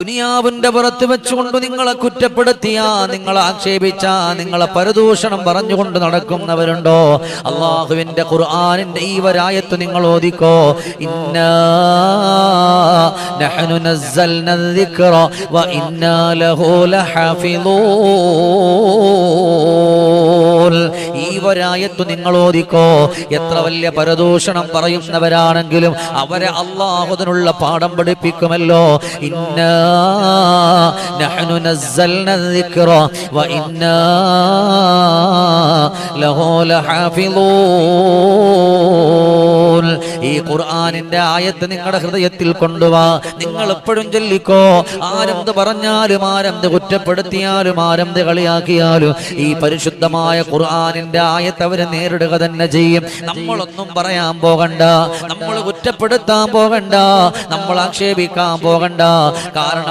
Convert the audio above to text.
ദുനിയാവിന്റെ പുറത്ത് വെച്ചുകൊണ്ട് നിങ്ങളെ കുറ്റപ്പെടുത്തിയ നിങ്ങളെ ആക്ഷേപിച്ച നിങ്ങളെ പരദൂഷണം പറഞ്ഞുകൊണ്ട് നടക്കുന്നവരുണ്ടോ? അള്ളാഹുവിന്റെ ഖുർആാനിന്റെ ഈ വരായത്ത് നിങ്ങൾ ഓദിക്കോ ഇന്നാ ഈ വരായത്ത് നിങ്ങൾ ഓദിക്കോ എത്ര വലിയ പരദൂഷണം പറയുന്നവരാണെങ്കിലും അവരെ അള്ളാഹുദിനുള്ള പാഠം പഠിപ്പിക്കുമല്ലോ. ഇന്നാ ഈ ഖുർആാനിന്റെ ആയത്ത് നിങ്ങളുടെ ഹൃദയത്തിൽ കൊണ്ടുവാ. നിങ്ങൾ എപ്പോഴും ചൊല്ലിക്കോ ആരെന്ത് പറഞ്ഞാലും ആരെന്ത് കുറ്റപ്പെടുത്തിയാലും ആരെന്ത് കളിയാക്കിയാലും ഈ പരിശുദ്ധമായ ഖുർആാനിന്റെ ആയത്ത് അവരെ നേരിടുക തന്നെ ചെയ്യും. നമ്മളൊന്നും പറയാൻ പോകണ്ട നമ്മൾ കുറ്റപ്പെടുത്താൻ പോകണ്ട നമ്മൾ ആക്ഷേപിക്കാൻ പോകണ്ട. കാരണം